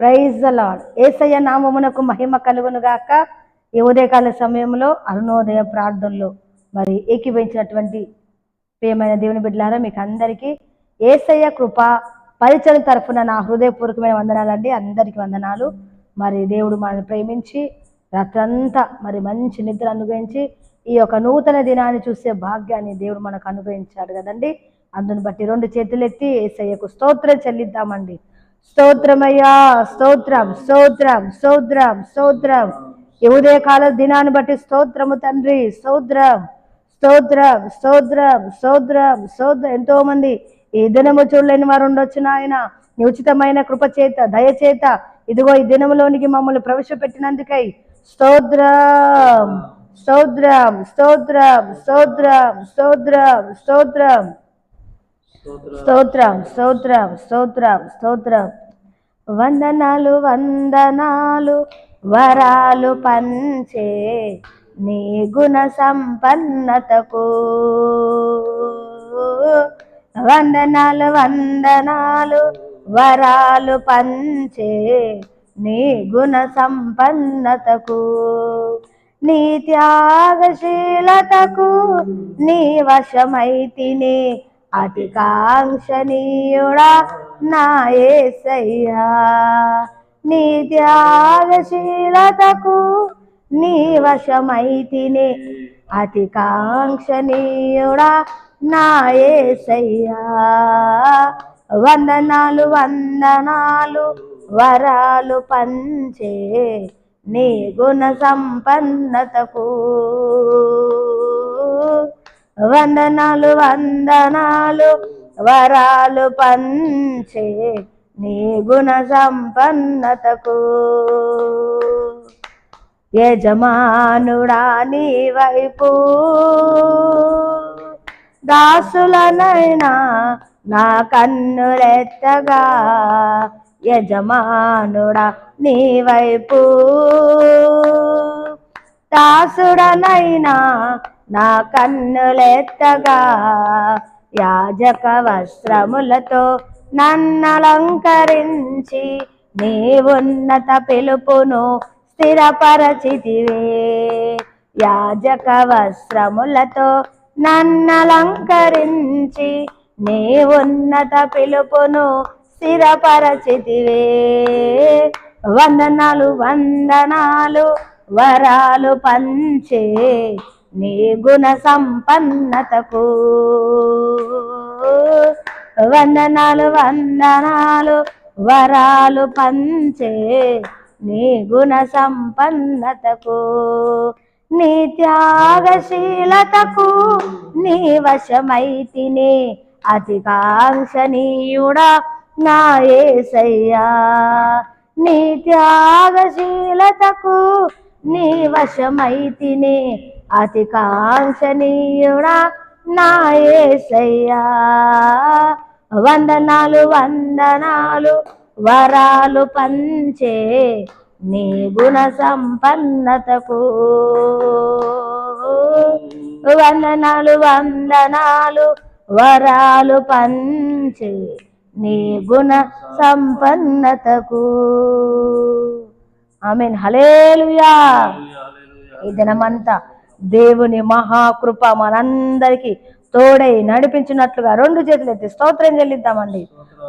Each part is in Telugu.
ప్రైజ్ అలాడ్ లాడ్ ఏసయ్య నామమునకు మహిమ కలుగును గాక. ఈ ఉదయకాల సమయంలో అరుణోదయ ప్రార్థనలో మరి ఏకీభవించినటువంటి ప్రియమైన దేవుని బిడ్డలారా మీకు అందరికీ ఏసయ్య కృప పరిచయం తరఫున నా హృదయపూర్వకమైన వందనాలండి. అందరికీ వందనాలు. మరి దేవుడు మనల్ని ప్రేమించి రాత్రంతా మరి మంచి నిద్ర అనుగ్రహించి ఈ యొక్క నూతన దినాన్ని చూసే భాగ్యాన్ని దేవుడు మనకు అనుగ్రహించాడు కదండి. అందుని బట్టి రెండు చేతులెత్తి ఏసయ్యకు స్తోత్రం చెల్లిద్దామండి. స్తోత్రమయ్యా స్తోత్రం స్తోత్రం స్తోత్రం స్తోత్రం. ఈ ఉదయకాల దినాన్ని బట్టి స్తోత్రము తండ్రి స్తోత్రం స్తోత్రం స్తోత్రం స్తోత్రం స్తోత్రం. ఎంతో మంది ఈ దినము చూడలేని వారు ఉండొచ్చు నాయన. నీ ఉచితమైన కృపచేత దయచేత ఇదిగో ఈ దినములోనికి మమ్మల్ని ప్రవేశపెట్టినందుకై స్తోత్రం స్తోత్రం స్తోత్రం స్తోత్రం స్తోత్రం స్తోత్రం. స్తోత్రం. స్తోత్రం స్తోత్రం స్తోత్రం వందనాలు వందనాలు వరాలు పంచే నీ గుణ సంపన్నతకు. వందనాలు వందనాలు వరాలు పంచే నీ గుణ సంపన్నతకు. నీ త్యాగశీలతకు నీ వశమైతిని అతి కాంక్షణీయుడా నా ఏసయ్యా నీ త్యాగశీలతకు నీ వశమైతిని అతి కాంక్షణీయుడా నా ఏసయ్యా వందనాలు వందనాలు వరాలు పంచే నీ గుణ సంపన్నతకు. వందనాలు వందనాలు వరాలు పంచే నీ గుణ సంపన్నతకు. యజమానుడా నీ వైపు దాసులనైనా నా కన్నులెత్తగా యజమానుడా నీ వైపు దాసుడనైనా నా కన్నులెత్తగా యాజక వస్త్రములతో నన్నలంకరించి నీ ఉన్నత పిలుపును స్థిరపరచితివే. యాజక వస్త్రములతో నన్నలంకరించి నీ ఉన్నత పిలుపును స్థిరపరచితివే. వందనాలు వందనాలు వరాలు పంచే నీ గుణ సంపన్నతకు. వందనాలు వందనాలు వరాలు పంచే నీ గుణ సంపన్నతకు. నీ త్యాగశీలతకు నీ వశమైతిని అతికాంక్షణీయుడా నా ఏసయ్యా. నీ త్యాగశీలతకు నీ వశమైతిని అతి కాంక్షణీయుడా నాయసయ్యా. వందనాలు వందనాలు వరాలు పంచే నీ గుణ సంపన్నతకు. వందనాలు వందనాలు వరాలు పంచే నీ గుణ సంపన్నతకు. మీన్ హలేలుయా ఈ దినమంతా దేవుని మహాకృప మనందరికీ తోడై నడిపించినట్లుగా రెండు చేతులు ఎత్తి స్తోత్రం చెల్లిద్దామండి.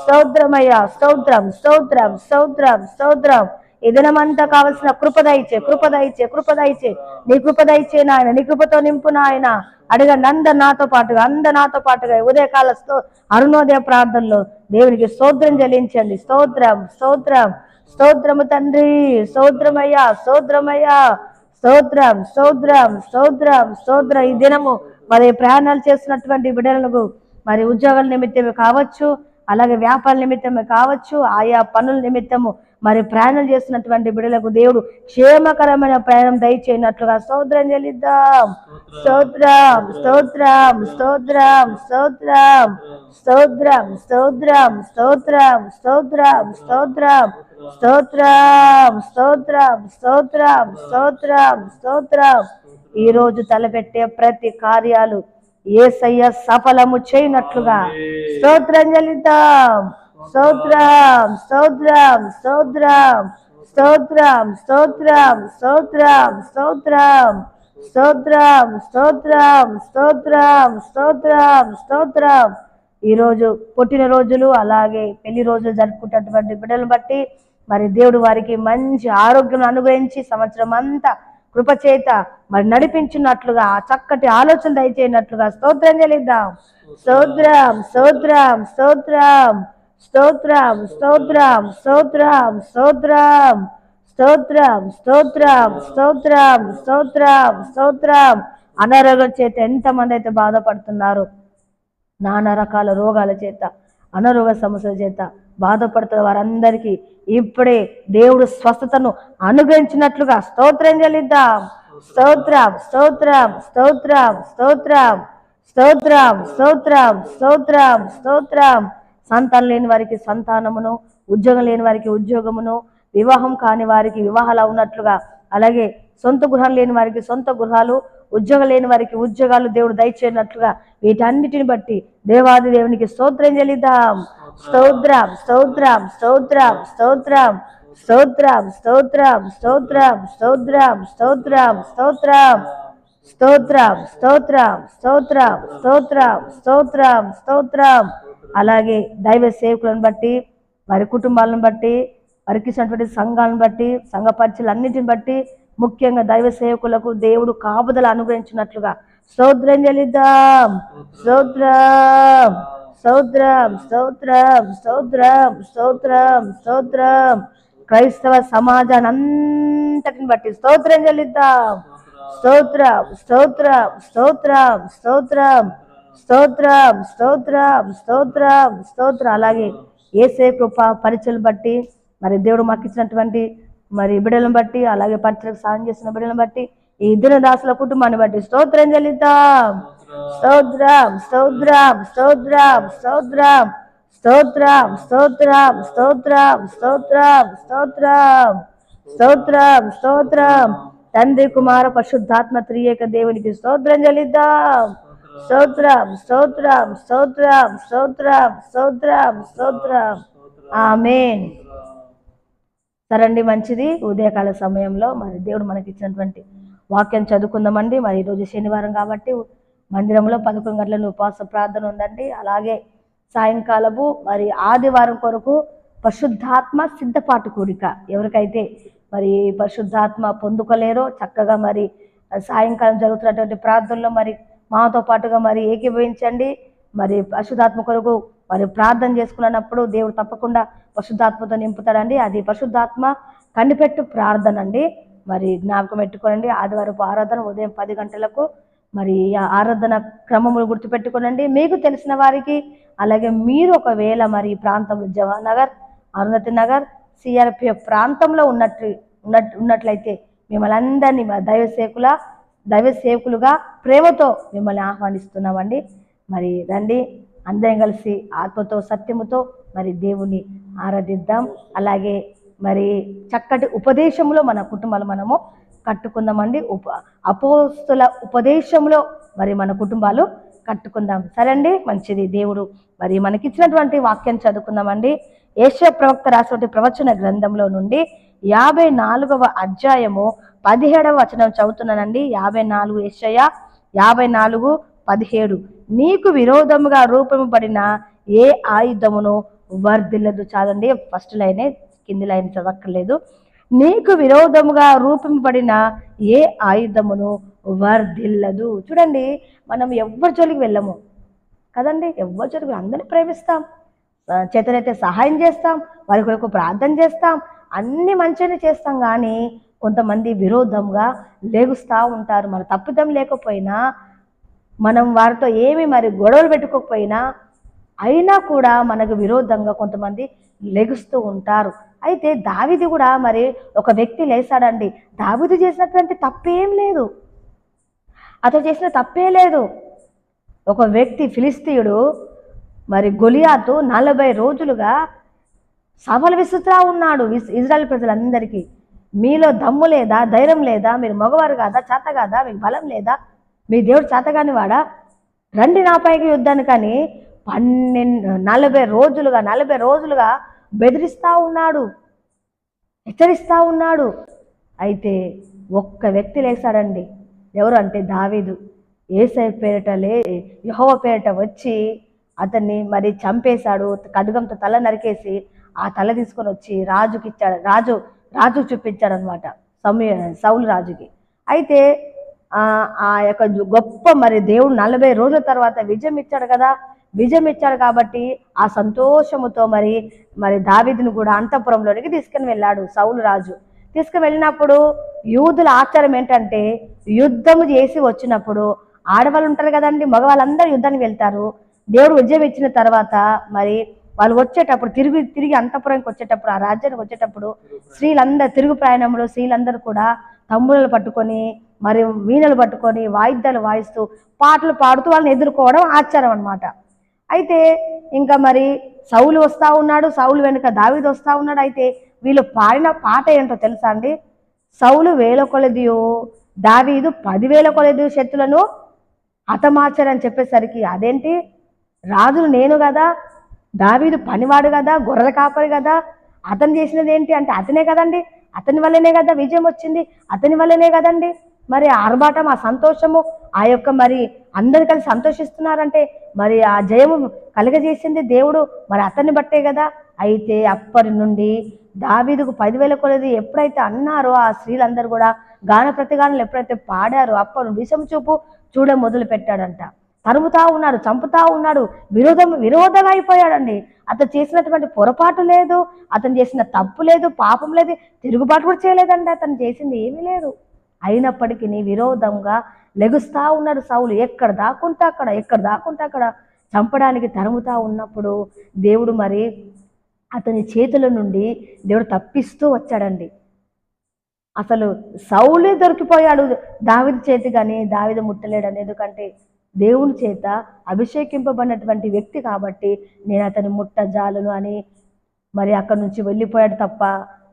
స్తోత్రమయ్యా స్తోత్రం స్తోత్రం స్తోత్రం స్తోత్రం. ఈ దినమంతా కావలసిన కృపద ఇచ్చే కృపద ఇచ్చే కృపద ఇచ్చే నీ కృపదయిచే ఇచ్చే నాయన నీ కృపతో నింపు నాయన. అడగండి అందరు నాతో పాటుగా అందరు నాతో పాటుగా ఉదయకాల స్తో అరుణోదయ ప్రార్థనలో దేవునికి స్తోత్రం చెల్లించండి. స్తోత్రం స్తోత్రం. స్తోత్రము తండ్రి స్తోత్రమయ్యా స్తోత్రమయ్యా. స్తోత్రం స్తోత్రం స్తోత్రం స్తోత్రం. ఈ దినము మరి ప్రయాణాలు చేస్తున్నటువంటి బిడ్డలకు మరి ఉద్యోగాల నిమిత్తమే కావచ్చు అలాగే వ్యాపార నిమిత్తమే కావచ్చు ఆయా పనుల నిమిత్తము మరి ప్రయాణం చేస్తున్నటువంటి బిడ్డలకు దేవుడు క్షేమకరమైన ప్రయాణం దయచేయనట్లుగా స్తోత్రం చెల్లిద్దాం స్తోత్రం స్తోత్రం స్తోత్రం స్తోత్రం స్తోత్రం స్తోత్రం స్తోత్రం స్తోత్రం స్తోత్రం స్తోత్రం స్తోత్రం స్తోత్రం స్తోత్రం స్తోత్రం ఈ రోజు తలపెట్టే ప్రతి కార్యాలు ఏసయ్య సఫలము చేయనట్లుగా స్తోత్రం చెల్లిద్దాం స్తోత్రం స్తోత్రం స్తోత్రం స్తోత్రం స్తోత్రం స్తోత్రం స్తోత్రం స్తోత్రం స్తోత్రం స్తోత్రం స్తోత్రం స్తోత్రం ఈరోజు పుట్టినరోజులు అలాగే పెళ్ళి రోజులు జరుపుకుంటున్నటువంటి బిడ్డలను బట్టి మరి దేవుడు వారికి మంచి ఆరోగ్యం అనుగ్రహించి సంవత్సరం అంతా కృపచేత మరి నడిపించినట్లుగా ఆ చక్కటి ఆలోచన దయచేయనట్లుగా స్తోత్రం చెల్లిద్దాం స్తోత్రం స్తోత్రం స్తోత్రం స్తోత్రం స్తోత్రం స్తోత్రం స్తోత్రం. స్తోత్రం స్తోత్రం స్తోత్రం స్తోత్రం స్తోత్రం. అనారోగ్యం చేత ఎంతమంది అయితే బాధపడుతున్నారు? నానా రకాల రోగాల చేత అనారోగ్య సమస్యల చేత బాధపడుతున్న వారందరికీ ఇప్పుడే దేవుడు స్వస్థతను అనుగ్రహించినట్లుగా స్తోత్రం చెల్లిద్దాం. స్తోత్రం స్తోత్రం స్తోత్రం స్తోత్రం. స్తోత్రం స్తోత్రం స్తోత్రం స్తోత్రం. సంతానం లేని వారికి సంతానమును ఉద్యోగం లేని వారికి ఉద్యోగమును వివాహం కాని వారికి వివాహాలు ఉన్నట్లుగా అలాగే సొంత గృహం లేని వారికి సొంత గృహాలు ఉద్యోగం లేని వారికి ఉద్యోగాలు దేవుడు దయచేయనట్లుగా వీటన్నిటిని బట్టి దేవాది దేవునికి స్తోత్రం చెల్లిద్దాం స్తోత్రం స్తోత్రం స్తోత్రం స్తోత్రం స్తోత్రం స్తోత్రం స్తోత్రం స్తోత్రం స్తోత్రం స్తోత్రం స్తోత్రం స్తోత్రం స్తోత్రం స్తోత్రం స్తోత్రం స్తోత్రం అలాగే దైవ సేవకులను బట్టి వారి కుటుంబాలను బట్టి వారికి ఇచ్చినటువంటి సంఘాలను బట్టి సంఘ పరిచయలన్నిటిని బట్టి ముఖ్యంగా దైవ సేవకులకు దేవుడు కాపుదల అనుగ్రహించినట్లుగా స్తోత్రం చెల్లిద్దాం. స్తోత్రం. స్తోత్రం. స్తోత్రం. స్తోత్రం. స్తోత్రం. స్తోత్రం. క్రైస్తవ సమాజాన్ని అంతటిని బట్టి స్తోత్రం చెల్లిద్దాం. స్తోత్రం. స్తోత్రం. స్తోత్రం. స్తోత్రం. స్తోత్రం స్తోత్రం స్తోత్రం స్తోత్రం. అలాగే ఏసే కృప పరిచయలు బట్టి మరి దేవుడు మాకు ఇచ్చినటువంటి మరి బిడ్డలను బట్టి అలాగే పరిచయకు సాయం చేసిన బిడ్డలను బట్టి ఈ ఇద్దరు దాసుల కుటుంబాన్ని బట్టి స్తోత్రం చెల్లిద్దాం. స్తోత్రం స్తోత్రం స్తోత్రం స్తోత్రం. స్తోత్రం స్తోత్రం స్తోత్రం స్తోత్రం స్తోత్రం. స్తోత్రం స్తోత్రం. తండ్రి కుమార పరిశుద్ధాత్మ త్రియేక దేవునికి స్తోత్రం చెల్లిద్దాం. స్తోత్రం స్తోత్రం స్తోత్రం స్తోత్రం స్తోత్రం స్తోత్రం. ఆమెన్. సరండి మంచిది. ఉదయకాల సమయంలో మరి దేవుడు మనకి ఇచ్చినటువంటి వాక్యం చదువుకుందామండి. మరి ఈరోజు శనివారం కాబట్టి మందిరంలో పదకొండు గంటల ఉపవాస ప్రార్థన ఉందండి. అలాగే సాయంకాలము మరి ఆదివారం కొరకు పరిశుద్ధాత్మ సిద్ధపాటు కూడిక ఎవరికైతే మరి పరిశుద్ధాత్మ పొందుకోలేరో చక్కగా మరి సాయంకాలం జరుగుతున్నటువంటి ప్రార్థనలో మరి మాతో పాటుగా మరి ఏకీభవించండి. మరి పరిశుద్ధాత్మ కొరకు మరి ప్రార్థన చేసుకున్నప్పుడు దేవుడు తప్పకుండా పరిశుద్ధాత్మతో నింపుతాడండి. అది పరిశుద్ధాత్మ కనిపెట్టు ప్రార్థన అండి. మరి జ్ఞాపకం పెట్టుకోనండి. ఆదివారపు ఆరాధన ఉదయం పది గంటలకు మరి ఆరాధన క్రమములు గుర్తుపెట్టుకోనండి. మీకు తెలిసిన వారికి అలాగే మీరు ఒకవేళ మరి ఈ ప్రాంతంలో జవహర్ నగర్ అరుణతి నగర్ సిఆర్పిఎఫ్ ప్రాంతంలో ఉన్నట్టు ఉన్నట్టు ఉన్నట్లయితే మిమ్మల్ని అందరినీ మా దైవ సేకుల దైవ సేవకులుగా ప్రేమతో మిమ్మల్ని ఆహ్వానిస్తున్నామండి. మరి రండి అందరం కలిసి ఆత్మతో సత్యముతో మరి దేవుని ఆరాధిద్దాం. అలాగే మరి చక్కటి ఉపదేశంలో మన కుటుంబాలు మనము కట్టుకుందామండి. ఉప అపోస్తుల ఉపదేశంలో మరి మన కుటుంబాలు కట్టుకుందాం. సరే అండి మంచిది. దేవుడు మరి మనకిచ్చినటువంటి వాక్యం చదువుకుందామండి. ఏషియా ప్రవక్త రాసినటువంటి ప్రవచన గ్రంథంలో నుండి యాభై నాలుగవ అధ్యాయము పదిహేడవ వచనం చదువుతున్నానండి. యాభై నాలుగు ఏషయ యాభై నాలుగు పదిహేడు. నీకు విరోధముగా రూపంపడిన ఏ ఆయుధమును వర్ధిల్లదు చాలండి. ఫస్ట్ లైనే కింది లైన్ చదవక్కర్లేదు. నీకు విరోధముగా రూపింపబడిన ఏ ఆయుధమును వర్ధిల్లదు. చూడండి మనం ఎవ్వరి జోలికి వెళ్ళము. కదండి ఎవరి జోలికి అందరిని ప్రేమిస్తాం. చేతనైతే సహాయం చేస్తాం. వారి కొరకు ప్రార్థన చేస్తాం. అన్ని మంచిగానే చేస్తాం. కానీ కొంతమంది విరోధంగా లేగుస్తూ ఉంటారు. మన తప్పిదం లేకపోయినా మనం వారితో ఏమి మరి గొడవలు పెట్టుకోకపోయినా అయినా కూడా మనకు విరోధంగా కొంతమంది లెగుస్తూ ఉంటారు. అయితే దావిది కూడా మరి ఒక వ్యక్తి లేచాడండి దావిది చేసినటువంటి తప్పేం లేదు. అతను చేసిన తప్పే లేదు. ఒక వ్యక్తి ఫిలిస్తీయుడు మరి గొలియాతో నలభై రోజులుగా సఫల విసుతా ఉన్నాడు ఇజ్రాయల్ ప్రజలందరికీ. మీలో దమ్ము లేదా ధైర్యం లేదా మీరు మగవారు కాదా చేత కాదా మీకు బలం లేదా మీ దేవుడు చేతగాని వాడా? రండి నాపైకి యుద్ధాన్ని కానీ పన్నెండు నలభై రోజులుగా నలభై రోజులుగా బెదిరిస్తూ ఉన్నాడు. హెచ్చరిస్తూ ఉన్నాడు. అయితే ఒక్క వ్యక్తి లేచాడండి. ఎవరు అంటే దావీదు. ఏసై పేరిట లే యహోవ పేరిట వచ్చి అతన్ని మరి చంపేశాడు. కడుగంతో తల నరికేసి ఆ తల తీసుకొని వచ్చి రాజుకి ఇచ్చాడు రాజు రాజు చూపించాడు అనమాట సమయ సౌలు రాజుకి. అయితే ఆ యొక్క గొప్ప మరి దేవుడు నలభై రోజుల తర్వాత విజయం ఇచ్చాడు కదా విజయం ఇచ్చాడు కాబట్టి ఆ సంతోషముతో మరి మరి దావిదిని కూడా అంతఃపురంలోనికి తీసుకుని వెళ్ళాడు సౌలు రాజు. తీసుకుని వెళ్ళినప్పుడు యూదుల ఆచారం ఏంటంటే యుద్ధము చేసి వచ్చినప్పుడు ఆడవాళ్ళు ఉంటారు కదండి మగవాళ్ళందరూ యుద్ధానికి వెళ్తారు. దేవుడు విజయం ఇచ్చిన తర్వాత మరి వాళ్ళు వచ్చేటప్పుడు తిరిగి తిరిగి అంతపురంకి వచ్చేటప్పుడు ఆ రాజ్యానికి వచ్చేటప్పుడు స్త్రీలందరూ తిరుగు ప్రయాణంలో స్త్రీలందరూ కూడా తమ్ముళ్ళు పట్టుకొని మరి వీణలు పట్టుకొని వాయిద్యాలు వాయిస్తూ పాటలు పాడుతూ వాళ్ళని ఎదుర్కోవడం ఆచారం అన్నమాట. అయితే ఇంకా మరి సౌలు వస్తూ ఉన్నాడు సౌలు వెనుక దావిది వస్తూ ఉన్నాడు. అయితే వీళ్ళు పాడిన పాట ఏంటో తెలుసా అండి? సౌలు వేల కొలదియో దావీదు పదివేల కొలది శక్తులను హతమార్చారని చెప్పేసరికి అదేంటి? రాజును నేను కదా దావీదు పనివాడు కదా గొర్రెల కాపరి కదా. అతను చేసినది ఏంటి అంటే అతనే కదండి. అతని వల్లనే కదా విజయం వచ్చింది. అతని వల్లనే కదండి. మరి ఆర్భాటం ఆ సంతోషము ఆ యొక్క మరి అందరు కలిసి సంతోషిస్తున్నారంటే మరి ఆ జయము కలుగజేసింది దేవుడు. మరి అతన్ని బట్టే కదా. అయితే అప్పటి నుండి దావీదుకు పదివేల కొలది ఎప్పుడైతే అన్నారో ఆ స్త్రీలందరూ కూడా గాన ప్రతిగానాలు ఎప్పుడైతే పాడారో అప్పటి విషం చూపు చూడ మొదలు పెట్టాడంట తరుముతా ఉన్నాడు చంపుతా ఉన్నాడు విరోధం విరోధం అయిపోయాడండి అతను చేసినటువంటి పొరపాటు లేదు అతను చేసిన తప్పు లేదు పాపం లేదు తిరుగుబాటు కూడా చేయలేదండి అతను చేసింది ఏమీ లేదు. అయినప్పటికీ విరోధంగా లెగుస్తా ఉన్నాడు సౌలు. ఎక్కడ దాక్కుంటే అక్కడ ఎక్కడ దాక్కుంటే అక్కడ చంపడానికి తరుముతా ఉన్నప్పుడు దేవుడు మరి అతని చేతుల నుండి దేవుడు తప్పిస్తూ వచ్చాడండి. అసలు సౌలే దొరికిపోయాడు దావిది చేతి కానీ దావిది ముట్టలేడని ఎందుకంటే దేవుని చేత అభిషేకింపబడినటువంటి వ్యక్తి కాబట్టి నేను అతని ముట్ట జాలును అని మరి అక్కడి నుంచి వెళ్ళిపోయాడు తప్ప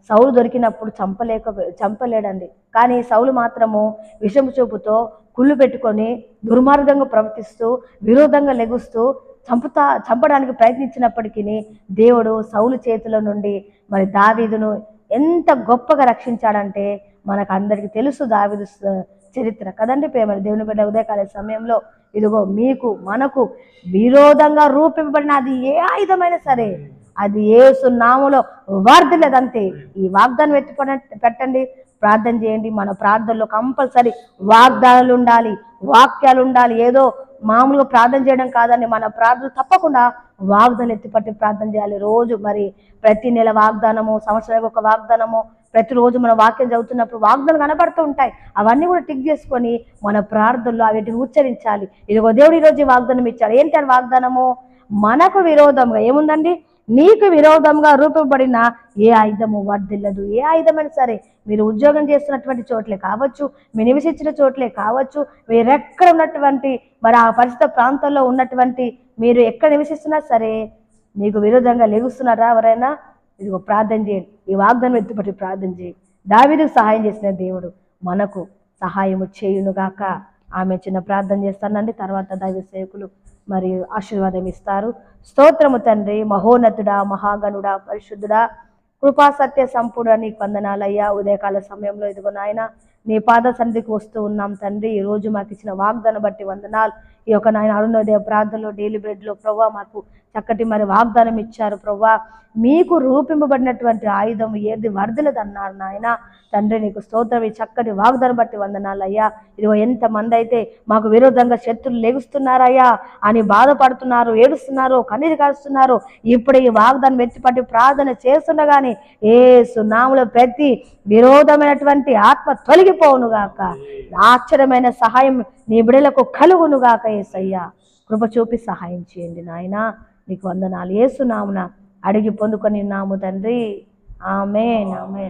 సౌలు దొరికినప్పుడు చంపలేక చంపలేడండి. కానీ సౌలు మాత్రము విషము చూపుతో కుళ్ళు పెట్టుకొని దుర్మార్గంగా ప్రవర్తిస్తూ విరోధంగా లెగుస్తూ చంపుతా చంపడానికి ప్రయత్నించినప్పటికీ దేవుడు సౌలు చేతిలో నుండి మరి దావీదును ఎంత గొప్పగా రక్షించాడంటే మనకు అందరికీ తెలుసు దావీదు చరిత్ర. కదండి ప్రేమ దేవుని బిడ్డ ఉదయకాల సమయంలో ఇదిగో మీకు మనకు విరోధంగా రూపింపబడిన అది ఏ ఆయుధమైనా సరే అది ఏసు నాములో వర్ధలేదంతే ఈ వాగ్దానం ఎత్తుకొని పెట్టండి. ప్రార్థన చేయండి. మన ప్రార్థనలో కంపల్సరీ వాగ్దానాలు ఉండాలి వాక్యాలు ఉండాలి. ఏదో మామూలుగా ప్రార్థన చేయడం కాదండి. మన ప్రార్థన తప్పకుండా వాగ్దానం ఎత్తిపట్టి ప్రార్థన చేయాలి. రోజు మరి ప్రతి నెల వాగ్దానము సంవత్సరానికి ఒక వాగ్దానము ప్రతిరోజు మన వాక్యం చదువుతున్నప్పుడు వాగ్దాలు కనబడుతూ ఉంటాయి. అవన్నీ కూడా టిక్ చేసుకొని మన ప్రార్థనలో అవిటిని ఉచ్చరించాలి. ఇదిగో దేవుడు ఈరోజు వాగ్దానం ఇచ్చాడు. ఏంటి అని వాగ్దానము? మనకు విరోధంగా. ఏముందండి? నీకు విరోధంగా రూపబడిన ఏ ఆయుధము వర్ధిల్లదు. ఏ ఆయుధమైనా సరే మీరు ఉద్యోగం చేస్తున్నటువంటి చోట్లే కావచ్చు మీరు నివసించిన చోట్లే కావచ్చు మీరు ఎక్కడ ఉన్నటువంటి మరి ఆ పరిస్థిత ప్రాంతంలో ఉన్నటువంటి మీరు ఎక్కడ నివసిస్తున్నా సరే మీకు విరోధంగా లెగుస్తున్నారా ఎవరైనా? ఇదిగో ప్రార్థన చేయండి. ఈ వాగ్దానం ఎత్తుపట్టి ప్రార్థన చేయండి దావిదికి సహాయం చేసిన దేవుడు మనకు సహాయము చేయునుగాక. ఆమె చిన్న ప్రార్థన చేస్తానండి. తర్వాత దైవ సేవకులు మరియు ఆశీర్వాదం ఇస్తారు స్తోత్రము తండ్రి మహోన్నతుడా మహాగణుడా పరిశుద్ధుడా కృపా సత్య సంపూర్ణ నీకు వందనాలయ్యా. ఉదయకాల సమయంలో ఇదిగో నాయన నీ పాద సంధికి వస్తూ ఉన్నాం తండ్రి. ఈ రోజు మాకు ఇచ్చిన వాగ్దానం బట్టి వందనాలు. ఈ యొక్క నాయన అరుణోదయ ప్రార్థనలో డైలీ బ్రెడ్లో ప్రభావ మాకు చక్కటి మరి వాగ్దానం ఇచ్చారు ప్రవ్వా. మీకు రూపింపబడినటువంటి ఆయుధం ఏది వర్ధలదన్నారు నాయన. తండ్రి నీకు స్తోత్రం. ఈ చక్కటి వాగ్దానం బట్టి వందనాలు అయ్యా ఇదిగో ఎంతమంది అయితే మాకు విరోధంగా శత్రులు లెగుస్తున్నారయ్యా అని బాధపడుతున్నారు ఏడుస్తున్నారు కన్నీరు కారుస్తున్నారు. ఇప్పుడు ఈ వాగ్దానం ఎత్తిపట్టి ప్రార్థన చేస్తుండగానే ఏ సునాముల ప్రతి విరోధమైనటువంటి ఆత్మ తొలగిపోవునుగాక ఆశ్చర్యమైన సహాయం నీ బిడలకు కలుగునుగాక ఏసయ్యా. కృప చూపి సహాయం చేయండి నాయనా. నీకు వందనాలు. ఏసునామున అడిగి పొందుకొని నాము తండ్రి. ఆమె ఆమె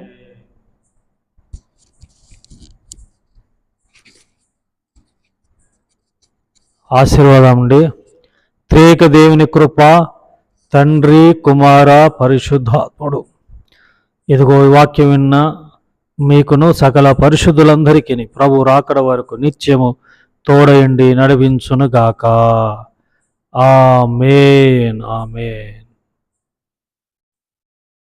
ఆశీర్వాదం అండి త్రేక దేవుని కృప తండ్రి కుమార పరిశుద్ధాత్ముడు. ఇదిగో వాక్యం విన్న మీకును సకల పరిశుద్ధులందరికీ ప్రభు రాకడ వరకు నిత్యము తోడయండి నడిపించును గాక ఆమేన్ ఆమేన్